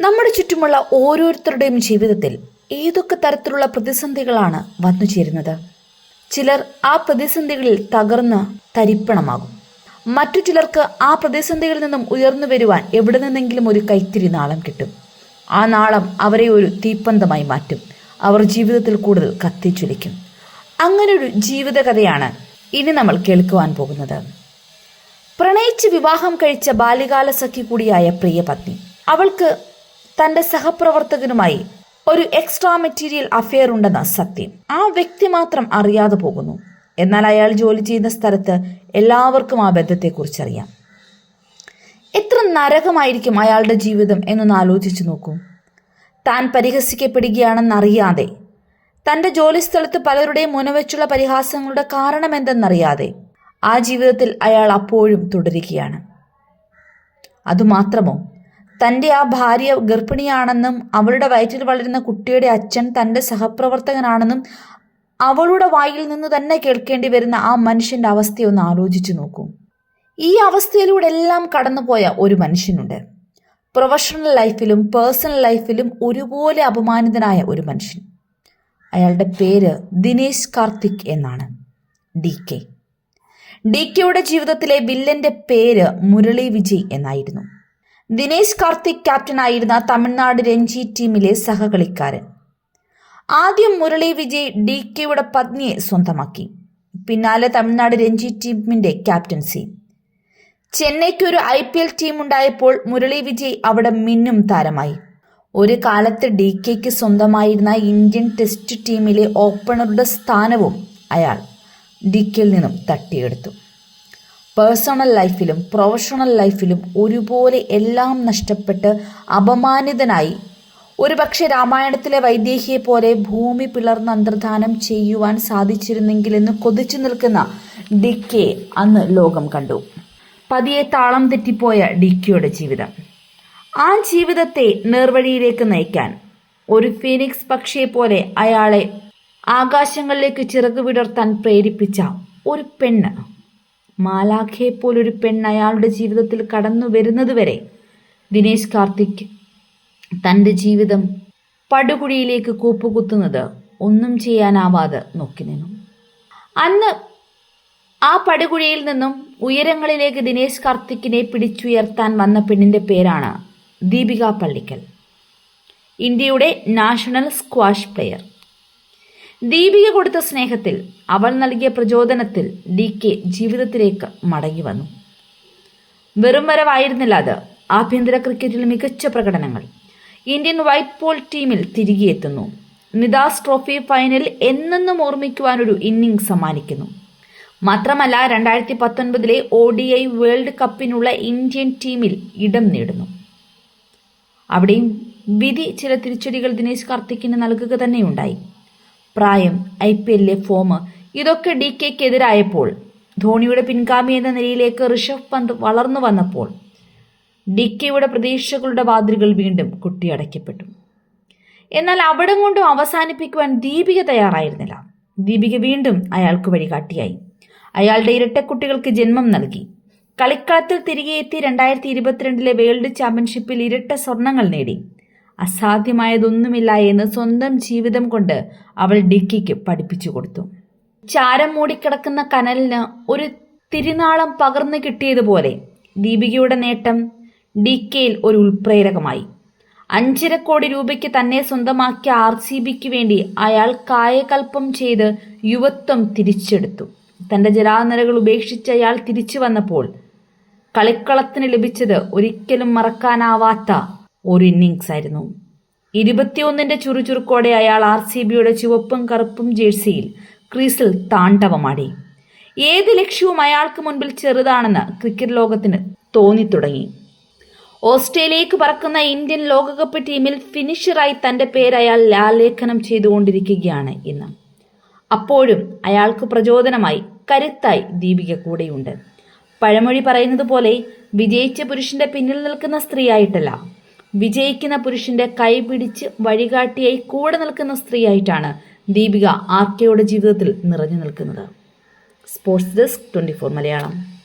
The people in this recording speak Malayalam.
നമ്മുടെ ചുറ്റുമുള്ള ഓരോരുത്തരുടെയും ജീവിതത്തിൽ ഏതൊക്കെ തരത്തിലുള്ള പ്രതിസന്ധികളാണ് വന്നു ചേരുന്നത്? ചിലർ ആ പ്രതിസന്ധികളിൽ തകർന്ന് തരിപ്പണമാകും. മറ്റു ചിലർക്ക് ആ പ്രതിസന്ധികളിൽ നിന്നും ഉയർന്നു വരുവാൻ എവിടെ നിന്നെങ്കിലും ഒരു കൈത്തിരി നാളം കിട്ടും. ആ നാളം അവരെ ഒരു തീപ്പന്തമായി മാറ്റും. അവർ ജീവിതത്തിൽ കൂടുതൽ കത്തിച്ചൊലിക്കും. അങ്ങനെ ഒരു ജീവിതകഥയാണ് ഇനി നമ്മൾ കേൾക്കുവാൻ പോകുന്നത്. പ്രണയിച്ച് വിവാഹം കഴിച്ച ബാല്യകാല സഖി കൂടിയായ പ്രിയപത്നി. അവൾക്ക് തന്റെ സഹപ്രവർത്തകനുമായി ഒരു എക്സ്ട്രാ മെറ്റീരിയൽ അഫെയർ ഉണ്ടെന്ന സത്യം. ആ വ്യക്തി മാത്രം അറിയാതെ പോകുന്നു. എന്നാൽ അയാൾ ജോലി ചെയ്യുന്ന സ്ഥലത്ത് എല്ലാവർക്കും ആ ബന്ധത്തെക്കുറിച്ച് അറിയാം. എത്ര നരകമായിരിക്കും അയാളുടെ ജീവിതം എന്നൊന്ന് ആലോചിച്ചു നോക്കൂ. താൻ പരിഹസിക്കപ്പെടുകയാണെന്നറിയാതെ തന്റെ ജോലിസ്ഥലത്ത് പലരുടെയും മുനവെച്ചുള്ള പരിഹാസങ്ങളുടെ കാരണം എന്തെന്നറിയാതെ ആ ജീവിതത്തിൽ അയാൾ അപ്പോഴും തുടരുകയാണ്. അതുമാത്രമോ? തന്റെ ആ ഭാര്യ ഗർഭിണിയാണെന്നും അവളുടെ വയറ്റിൽ വളരുന്ന കുട്ടിയുടെ അച്ഛൻ തന്റെ സഹപ്രവർത്തകനാണെന്നും അവളുടെ വായിൽ നിന്ന് തന്നെ കേൾക്കേണ്ടി വരുന്ന ആ മനുഷ്യന്റെ അവസ്ഥയൊന്ന് ആലോചിച്ചു നോക്കൂ. ഈ അവസ്ഥയിലൂടെ എല്ലാം കടന്നുപോയ ഒരു മനുഷ്യനുണ്ട്. പ്രൊഫഷണൽ ലൈഫിലും പേഴ്സണൽ ലൈഫിലും ഒരുപോലെ അപമാനിതനായ ഒരു മനുഷ്യൻ. അയാളുടെ പേര് ദിനേശ് കാർത്തിക് എന്നാണ്. D K. ഡി കെയുടെ ജീവിതത്തിലെ വില്ലന്റെ പേര് മുരളി വിജയ് എന്നായിരുന്നു. ദിനേശ് കാർത്തിക് ക്യാപ്റ്റനായിരുന്ന തമിഴ്നാട് രഞ്ജി ടീമിലെ സഹകളിക്കാരൻ. ആദ്യം മുരളി വിജയ് ഡി കെയുടെ പത്നിയെ സ്വന്തമാക്കി. പിന്നാലെ തമിഴ്നാട് രഞ്ജി ടീമിന്റെ ക്യാപ്റ്റൻസി. ചെന്നൈക്ക് ഒരു ഐ പി എൽ ടീം ഉണ്ടായപ്പോൾ മുരളി വിജയ് അവിടെ മിന്നും താരമായി. ഒരു കാലത്ത് ഡി കെക്ക് സ്വന്തമായിരുന്ന ഇന്ത്യൻ ടെസ്റ്റ് ടീമിലെ ഓപ്പണറുടെ സ്ഥാനവും അയാൾ ഡി കെയിൽ നിന്നും തട്ടിയെടുത്തു. പേഴ്സണൽ ലൈഫിലും പ്രൊഫഷണൽ ലൈഫിലും ഒരുപോലെ എല്ലാം നഷ്ടപ്പെട്ട് അപമാനിതനായി. ഒരുപക്ഷെ രാമായണത്തിലെ വൈദേഹിയെ പോലെ ഭൂമി പിളർന്ന് അന്തർധാനം ചെയ്യുവാൻ സാധിച്ചിരുന്നെങ്കിലെന്ന് കൊതിച്ചു നിൽക്കുന്ന ഡി കെ അന്ന് ലോകം കണ്ടു. പതിയെ താളം തെറ്റിപ്പോയ ഡിക്കിയുടെ ജീവിതം. ആ ജീവിതത്തെ നേർവഴിയിലേക്ക് നയിക്കാൻ ഒരു ഫീനിക്സ് പക്ഷിയെ പോലെ അയാളെ ആകാശങ്ങളിലേക്ക് ചിറകു വിടർത്താൻ പ്രേരിപ്പിച്ച ഒരു പെണ്ണ് മാലാഖയെ പോലൊരു പെണ്ണ് അയാളുടെ ജീവിതത്തിൽ കടന്നു വരുന്നതുവരെ ദിനേശ് കാർത്തിക് തന്റെ ജീവിതം പടുകുഴിയിലേക്ക് കൂപ്പുകുത്തുന്നത് ഒന്നും ചെയ്യാനാവാതെ നോക്കി നിന്നു. അന്ന് ആ പടുകുഴിയിൽ നിന്നും ഉയരങ്ങളിലേക്ക് ദിനേശ് കാർത്തിക്കിനെ പിടിച്ചുയർത്താൻ വന്ന പെണ്ണിന്റെ പേരാണ് ദീപിക പള്ളിക്കൽ. ഇന്ത്യയുടെ നാഷണൽ സ്ക്വാഷ് പ്ലെയർ. ദീപിക കൊടുത്ത സ്നേഹത്തിൽ അവൾ നൽകിയ പ്രചോദനത്തിൽ ഡി കെ ജീവിതത്തിലേക്ക് മടങ്ങി വന്നു. വെറും വരവായിരുന്നില്ല അത് ആഭ്യന്തര ക്രിക്കറ്റിൽ മികച്ച പ്രകടനങ്ങൾ. ഇന്ത്യൻ വൈറ്റ് ബോൾ ടീമിൽ തിരികെയെത്തുന്നു. നിദാസ് ട്രോഫി ഫൈനൽ എന്നെന്നും ഓർമ്മിക്കുവാനൊരു ഇന്നിംഗ് സമ്മാനിക്കുന്നു. മാത്രമല്ല രണ്ടായിരത്തി പത്തൊൻപതിലെ ഒ ഡി ഐ വേൾഡ് കപ്പിനുള്ള ഇന്ത്യൻ ടീമിൽ ഇടം നേടുന്നു. അവിടെയും വിധി ചില തിരിച്ചടികൾ ദിനേശ് കാർത്തിക്കിന് നൽകുക തന്നെയുണ്ടായി. പ്രായം ഐ പി എല്ലിലെ ഫോം ഇതൊക്കെ ഡി കെക്കെതിരായപ്പോൾ ധോണിയുടെ പിൻഗാമി എന്ന നിലയിലേക്ക് ഋഷഭ് പന്ത് വളർന്നു വന്നപ്പോൾ ഡി കെയുടെ പ്രതീക്ഷകളുടെ വാതിലുകൾ വീണ്ടും കുട്ടിയടയ്ക്കപ്പെട്ടു എന്നാൽ അവിടം കൊണ്ടും അവസാനിപ്പിക്കുവാൻ ദീപിക തയ്യാറായിരുന്നില്ല. ദീപിക വീണ്ടും അയാൾക്ക് വഴികാട്ടിയായി. അയാളുടെ ഇരട്ടക്കുട്ടികൾക്ക് ജന്മം നൽകി. കളിക്കളത്തിൽ തിരികെ എത്തി രണ്ടായിരത്തി ഇരുപത്തിരണ്ടിലെ വേൾഡ് ചാമ്പ്യൻഷിപ്പിൽ ഇരട്ട സ്വർണങ്ങൾ നേടി. അസാധ്യമായതൊന്നുമില്ല എന്ന് സ്വന്തം ജീവിതം കൊണ്ട് അവൾ ഡിക്കിക്ക് പഠിപ്പിച്ചു കൊടുത്തു. ചാരം മൂടിക്കിടക്കുന്ന കനലിന് ഒരു തിരുനാളം പകർന്നു കിട്ടിയതുപോലെ ദീപികയുടെ നേട്ടം ഡി കെയിൽ ഒരു ഉൾപ്രേരകമായി. അഞ്ചര കോടി രൂപയ്ക്ക് തന്നെ സ്വന്തമാക്കിയ ആർ സി ബിക്ക് വേണ്ടി അയാൾ കായകൽപ്പം ചെയ്ത് യുവത്വം തിരിച്ചെടുത്തു. തന്റെ ജലാനിരകൾ ഉപേക്ഷിച്ച് അയാൾ തിരിച്ചു വന്നപ്പോൾ കളിക്കളത്തിന് ലഭിച്ചത് ഒരിക്കലും മറക്കാനാവാത്ത ഒരു ഇന്നിങ്സ് ആയിരുന്നു. ഇരുപത്തിയൊന്നിന്റെ ചുറുചുറുക്കോടെ അയാൾ ആർ സി ബിയുടെ ചുവപ്പും കറുപ്പും ജേഴ്സിയിൽ ക്രീസിൽ താണ്ഡവമാടി. ഏത് ലക്ഷ്യവും അയാൾക്ക് മുൻപിൽ ചെറുതാണെന്ന് ക്രിക്കറ്റ് ലോകത്തിന് തോന്നിത്തുടങ്ങി. ഓസ്ട്രേലിയക്ക് പറക്കുന്ന ഇന്ത്യൻ ലോകകപ്പ് ടീമിൽ ഫിനിഷറായി തന്റെ പേര് അയാൾ ലാലേഖനം ചെയ്തുകൊണ്ടിരിക്കുകയാണ് ഇന്ന്. അപ്പോഴും അയാൾക്ക് പ്രചോദനമായി കരുത്തായി ദീപിക കൂടെയുണ്ട്. പഴമൊഴി പറയുന്നത് പോലെ വിജയിച്ച പുരുഷന്റെ പിന്നിൽ നിൽക്കുന്ന സ്ത്രീയായിട്ടല്ല. വിജയിക്കുന്ന പുരുഷന്റെ കൈ പിടിച്ച് വഴികാട്ടിയായി കൂടെ നിൽക്കുന്ന സ്ത്രീയായിട്ടാണ് ദീപിക ആർക്കയുടെ കെയുടെ ജീവിതത്തിൽ നിറഞ്ഞു നിൽക്കുന്നത്. Sports desk twenty Malayalam.